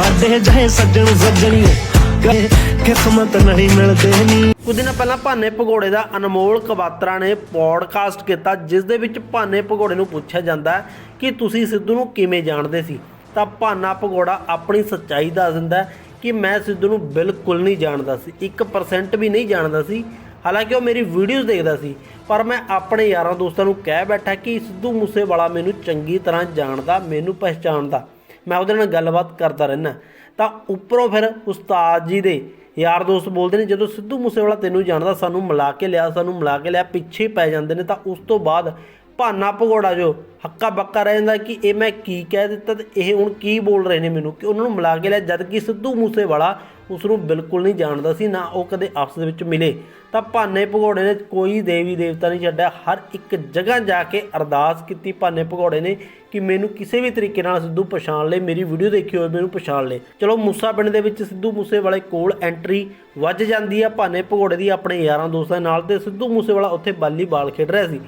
ਸਾਡੇ ਜਹੇ ਸੱਜਣ ਸੱਜਣੀਏ ਕਿਸਮਤ ਨਹੀਂ ਮਿਲਦੇ ਨੀ। ਕੁਝ ਦਿਨ ਪਹਿਲਾਂ ਭਾਨੇ ਭਗੌੜੇ ਦਾ ਅਨਮੋਲ ਕਵਾਤਰਾ ਨੇ ਪੋਡਕਾਸਟ ਕੀਤਾ, ਜਿਸ ਦੇ ਵਿੱਚ ਭਾਨੇ ਭਗੌੜੇ ਨੂੰ ਪੁੱਛਿਆ ਜਾਂਦਾ ਕਿ ਤੁਸੀਂ ਸਿੱਧੂ ਨੂੰ ਕਿਵੇਂ ਜਾਣਦੇ ਸੀ? ਤਾਂ ਭਾਨਾ ਭਗੌੜਾ ਆਪਣੀ ਸੱਚਾਈ ਦੱਸ ਦਿੰਦਾ ਕਿ ਮੈਂ ਸਿੱਧੂ ਨੂੰ ਬਿਲਕੁਲ ਨਹੀਂ ਜਾਣਦਾ ਸੀ। 1% ਵੀ ਨਹੀਂ ਜਾਣਦਾ ਸੀ। ਹਾਲਾਂਕਿ ਉਹ ਮੇਰੀ ਵੀਡੀਓਜ਼ ਦੇਖਦਾ ਸੀ, ਪਰ ਮੈਂ ਆਪਣੇ ਯਾਰਾਂ ਦੋਸਤਾਂ ਨੂੰ ਕਹਿ ਬੈਠਾ ਕਿ ਸਿੱਧੂ ਮੂਸੇਵਾਲਾ ਮੈਨੂੰ ਚੰਗੀ ਤਰ੍ਹਾਂ ਜਾਣਦਾ, ਮੈਨੂੰ ਪਹਿਚਾਣਦਾ। ਮੈਂ ਉਹਦੇ ਨਾਲ ਗੱਲਬਾਤ ਕਰਦਾ ਰਹਿਣਾ ਤਾਂ ਉੱਪਰੋਂ ਫਿਰ ਉਸਤਾਦ ਜੀ ਦੇ ਯਾਰ ਦੋਸਤ ਬੋਲਦੇ ਨੇ, ਜਦੋਂ ਸਿੱਧੂ ਮੂਸੇਵਾਲਾ ਤੈਨੂੰ ਜਾਣਦਾ, ਸਾਨੂੰ ਮਿਲਾ ਕੇ ਲਿਆ, ਸਾਨੂੰ ਮਿਲਾ ਕੇ ਲਿਆ, ਪਿੱਛੇ ਪੈ ਜਾਂਦੇ ਨੇ, ਤਾਂ ਉਸ ਤੋਂ ਬਾਅਦ ਭਾਨਾ ਭਗੌੜਾ ਜੋ ਹੱਕਾ ਬੱਕਾ ਰਹਿ ਜਾਂਦਾ ਕਿ ਇਹ ਮੈਂ ਕੀ ਕਹਿ ਦਿੱਤਾ ਤੇ ਇਹ ਹੁਣ ਕੀ ਬੋਲ ਰਹੇ ਨੇ ਮੈਨੂੰ? ਕਿ ਉਹਨਾਂ ਨੂੰ ਮਿਲਾ ਕੇ ਲਿਆ ਜਦ ਕਿ ਸਿੱਧੂ ਮੂਸੇਵਾਲਾ ਉਸ ਨੂੰ ਬਿਲਕੁਲ ਨਹੀਂ ਜਾਣਦਾ ਸੀ, ਨਾ ਉਹ ਕਦੇ ਆਪਸ ਦੇ ਵਿੱਚ ਮਿਲੇ। ਤਾਂ ਭਾਨੇ ਭਗੌੜੇ ਨੇ ਕੋਈ ਦੇਵੀ ਦੇਵਤਾ ਨਹੀਂ ਛੱਡਿਆ। ਹਰ ਇੱਕ ਜਗ੍ਹਾ ਜਾ ਕੇ ਅਰਦਾਸ ਕੀਤੀ ਭਾਨੇ ਭਗੌੜੇ ਨੇ ਕਿ ਮੈਨੂੰ ਕਿਸੇ ਵੀ ਤਰੀਕੇ ਨਾਲ ਸਿੱਧੂ ਪਛਾਣ ਲੇ, ਮੇਰੀ ਵੀਡੀਓ ਦੇਖੀ ਹੋਵੇ, ਮੈਨੂੰ ਪਛਾਣ ਲੇ। ਚਲੋ ਮੂਸਾ ਪਿੰਡ ਦੇ ਵਿੱਚ ਸਿੱਧੂ ਮੂਸੇਵਾਲੇ ਕੋਲ ਐਂਟਰੀ ਵੱਜ ਜਾਂਦੀ ਆ ਭਾਨੇ ਭਗੌੜੇ ਦੀ ਆਪਣੇ ਯਾਰਾਂ ਦੋਸਤਾਂ ਨਾਲ ਤੇ ਸਿੱਧੂ ਮੂਸੇਵਾਲਾ ਉੱਥੇ ਵਾਲੀਬਾਲ ਖੇਡ ਰਿਹਾ ਸੀ।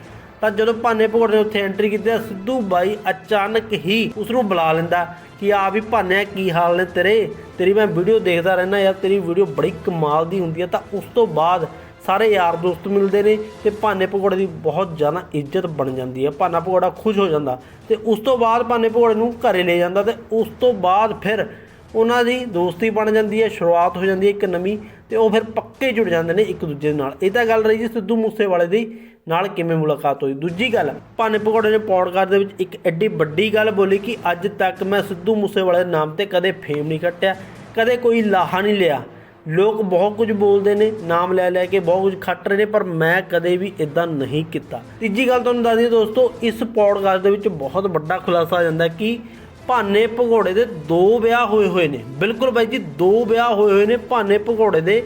ਤਾਂ ਜਦੋਂ ਭਾਨੇ ਭਗੌੜੇ ਨੇ ਉੱਥੇ ਐਂਟਰੀ ਕੀਤੀ ਤਾਂ ਸਿੱਧੂ ਬਾਈ ਅਚਾਨਕ ਹੀ ਉਸ ਨੂੰ ਬੁਲਾ ਲੈਂਦਾ ਕਿ ਆ ਵੀ ਭਾਨਿਆ ਕੀ ਹਾਲ ਨੇ ਤੇਰੇ? ਤੇਰੀ ਮੈਂ ਵੀਡੀਓ ਦੇਖਦਾ ਰਹਿਣਾ ਯਾਰ, ਤੇਰੀ ਵੀਡੀਓ ਬੜੀ ਕਮਾਲ ਦੀ ਹੁੰਦੀ ਹੈ ਤਾਂ ਉਸ ਤੋਂ ਬਾਅਦ ਸਾਰੇ ਯਾਰ ਦੋਸਤ ਮਿਲਦੇ ਨੇ ਤੇ ਭਾਨੇ ਭਗੌੜੇ ਦੀ ਬਹੁਤ ਜ਼ਿਆਦਾ ਇੱਜ਼ਤ ਬਣ ਜਾਂਦੀ ਹੈ ਭਾਨਾ ਭਗੌੜਾ ਖੁਸ਼ ਹੋ ਜਾਂਦਾ ਤੇ ਉਸ ਤੋਂ ਬਾਅਦ ਭਾਨੇ ਭਗੌੜੇ ਨੂੰ ਘਰੇ ਲੈ ਜਾਂਦਾ ਤੇ ਉਸ ਤੋਂ ਬਾਅਦ ਫਿਰ ਉਹਨਾਂ ਦੀ ਦੋਸਤੀ ਬਣ ਜਾਂਦੀ ਹੈ ਸ਼ੁਰੂਆਤ ਹੋ ਜਾਂਦੀ ਹੈ ਇੱਕ ਨਵੀਂ ਤੇ ਉਹ ਫਿਰ ਪੱਕੇ ਜੁੜ ਜਾਂਦੇ ਨੇ ਇੱਕ ਦੂਜੇ ਦੇ ਨਾਲ। ਇਹ ਤਾਂ ਗੱਲ ਰਹੀ ਜੀ ਸਿੱਧੂ ਮੂਸੇਵਾਲੇ ਦੀ, ਨਾਲ ਕਿਵੇਂ ਮੁਲਾਕਾਤ ਹੋਈ? ਦੂਜੀ ਗੱਲ, ਭਾਨੇ ਭਗੌੜੇ ਨੇ ਪੌਡਕਾਸਟ ਦੇ ਵਿੱਚ ਇੱਕ ਐਡੀ ਵੱਡੀ ਗੱਲ ਬੋਲੀ ਕਿ ਅੱਜ ਤੱਕ ਮੈਂ ਸਿੱਧੂ ਮੂਸੇਵਾਲੇ ਦੇ ਨਾਮ ਤੇ ਕਦੇ ਫੇਮ ਨਹੀਂ ਕੱਟਿਆ, ਕਦੇ ਕੋਈ ਲਾਹਾ ਨਹੀਂ ਲਿਆ। ਲੋਕ ਬਹੁਤ ਕੁਝ ਬੋਲਦੇ ਨੇ, ਨਾਮ ਲੈ ਲੈ ਕੇ ਬਹੁਤ ਕੁਝ ਖੱਟ ਰਹੇ ਨੇ, ਪਰ ਮੈਂ ਕਦੇ ਵੀ ਇਦਾਂ ਨਹੀਂ ਕੀਤਾ। ਤੀਜੀ ਗੱਲ ਤੁਹਾਨੂੰ ਦੱਸਦੀ ਦੋਸਤੋ, ਇਸ ਪੌਡਕਾਸਟ ਦੇ ਵਿੱਚ ਬਹੁਤ ਵੱਡਾ ਖੁਲਾਸਾ ਆ ਜਾਂਦਾ ਕਿ ਭਾਨੇ ਭਗੌੜੇ ਦੇ ਦੋ ਵਿਆਹ ਹੋਏ ਹੋਏ ਨੇ। ਬਿਲਕੁਲ ਬਾਈ ਜੀ, ਦੋ ਵਿਆਹ ਹੋਏ ਹੋਏ ਨੇ ਭਾਨੇ ਭਗੌੜੇ ਦੇ।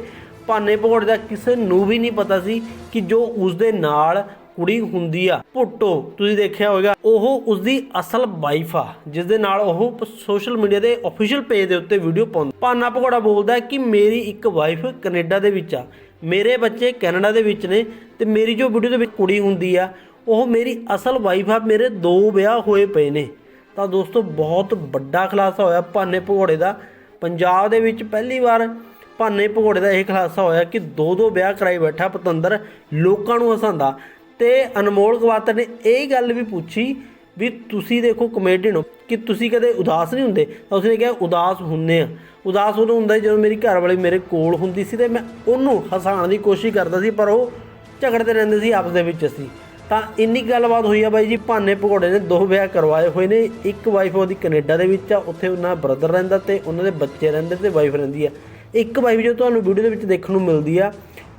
ਭਾਨੇ ਭਗੌੜੇ ਦਾ ਕਿਸੇ ਨੂੰ ਵੀ ਨਹੀਂ ਪਤਾ ਸੀ ਕਿ ਜੋ ਉਸ ਦੇ ਨਾਲ ਕੁੜੀ ਹੁੰਦੀ ਆ ਭੁੱਟੋ ਤੁਸੀਂ ਦੇਖਿਆ ਹੋਵੇਗਾ, ਉਹ ਉਸ ਦੀ ਅਸਲ ਵਾਈਫ ਆ ਜਿਸ ਦੇ ਨਾਲ ਉਹ ਸੋਸ਼ਲ ਮੀਡੀਆ ਦੇ ਅਫੀਸ਼ੀਅਲ ਪੇਜ ਦੇ ਉੱਤੇ ਵੀਡੀਓ ਪਾਉਂਦਾ। ਭਾਨਾ ਭਗੌੜਾ ਬੋਲਦਾ ਕਿ ਮੇਰੀ ਇੱਕ ਵਾਈਫ ਕੈਨੇਡਾ ਦੇ ਵਿੱਚ ਆ। ਮੇਰੇ ਬੱਚੇ ਕੈਨੇਡਾ ਦੇ ਵਿੱਚ ਨੇ ਤੇ ਮੇਰੀ ਜੋ ਵੀਡੀਓ ਦੇ ਵਿੱਚ ਕੁੜੀ ਹੁੰਦੀ ਆ, ਉਹ ਮੇਰੀ ਅਸਲ ਵਾਈਫ ਆ, ਮੇਰੇ ਦੋ ਵਿਆਹ ਹੋਏ ਪਏ ਨੇ। ਤਾਂ ਦੋਸਤੋ ਬਹੁਤ ਵੱਡਾ ਖੁਲਾਸਾ ਹੋਇਆ ਭਾਨੇ ਭਗੌੜੇ ਦਾ। ਪੰਜਾਬ ਦੇ ਵਿੱਚ ਪਹਿਲੀ ਵਾਰ ਭਾਨੇ ਭਗੌੜੇ ਦਾ ਇਹ ਖੁਲਾਸਾ ਹੋਇਆ ਕਿ ਦੋ ਦੋ ਵਿਆਹ ਕਰਾਈ ਬੈਠਾ ਪਤੰਦਰ ਲੋਕਾਂ ਨੂੰ ਹਸਾਉਂਦਾ। ਤੇ ਅਨਮੋਲ ਗਵਾਤਰ ਨੇ ਇਹ ਗੱਲ ਵੀ ਪੁੱਛੀ ਵੀ ਤੁਸੀਂ ਦੇਖੋ ਕਮੇਡੀਅਨ ਹੋ, ਕਿ ਤੁਸੀਂ ਕਦੇ ਉਦਾਸ ਨਹੀਂ ਹੁੰਦੇ? ਤਾਂ ਉਸਨੇ ਕਿਹਾ, ਉਦਾਸ ਹੁੰਨੇ ਆ। ਉਦਾਸ ਉਦੋਂ ਹੁੰਦਾ ਜਦੋਂ ਮੇਰੀ ਘਰ ਵਾਲੀ ਮੇਰੇ ਕੋਲ ਹੁੰਦੀ ਸੀ ਤੇ ਮੈਂ ਉਹਨੂੰ ਹਸਾਉਣ ਦੀ ਕੋਸ਼ਿਸ਼ ਕਰਦਾ ਸੀ, ਪਰ ਉਹ ਝਗੜਦੇ ਰਹਿੰਦੇ ਸੀ ਆਪਸ ਦੇ ਵਿੱਚ ਅਸੀਂ। ਤਾਂ ਇੰਨੀ ਗੱਲਬਾਤ ਹੋਈ ਆ ਬਾਈ ਜੀ, ਭਾਨੇ ਭਗੌੜੇ ਨੇ ਦੋ ਵਿਆਹ ਕਰਵਾਏ ਹੋਏ ਨੇ। ਇੱਕ ਵਾਈਫ ਉਹਦੀ ਕੈਨੇਡਾ ਦੇ ਵਿੱਚ ਆ, ਉੱਥੇ ਉਹਨਾਂ ਦਾ ਬ੍ਰਦਰ ਰਹਿੰਦਾ ਤੇ ਉਹਨਾਂ ਦੇ ਬੱਚੇ ਰਹਿੰਦੇ ਤੇ ਵਾਈਫ ਰਹਿੰਦੀ ਆ। ਇੱਕ ਵਾਈਫ ਜੋ ਤੁਹਾਨੂੰ ਵੀਡੀਓ ਦੇ ਵਿੱਚ ਦੇਖਣ ਨੂੰ ਮਿਲਦੀ ਆ,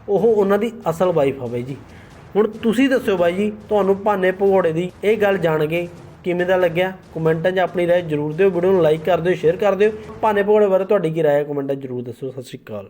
ਉਹ ਉਹਨਾਂ ਦੀ ਅਸਲ ਵਾਈਫ ਆ ਬਾਈ ਜੀ। ਹੁਣ ਤੁਸੀਂ ਦੱਸਿਓ ਬਾਈ ਜੀ, ਤੁਹਾਨੂੰ ਭਾਨੇ ਭਗੌੜੇ ਦੀ ਇਹ ਗੱਲ ਜਾਣ ਕੇ ਕਿਵੇਂ ਦਾ ਲੱਗਿਆ? ਕਮੈਂਟਾਂ 'ਚ ਆਪਣੀ ਰਾਏ ਜ਼ਰੂਰ ਦਿਓ ਵੀਡੀਓ ਨੂੰ ਲਾਈਕ ਕਰ ਦਿਓ ਸ਼ੇਅਰ ਕਰ ਦਿਓ। ਭਾਨੇ ਭਗੌੜੇ ਬਾਰੇ ਤੁਹਾਡੀ ਕੀ ਰਾਏ ਹੈ ਕਮੈਂਟਾਂ ਜ਼ਰੂਰ ਦੱਸੋ ਸਤਿ ਸ਼੍ਰੀ ਅਕਾਲ।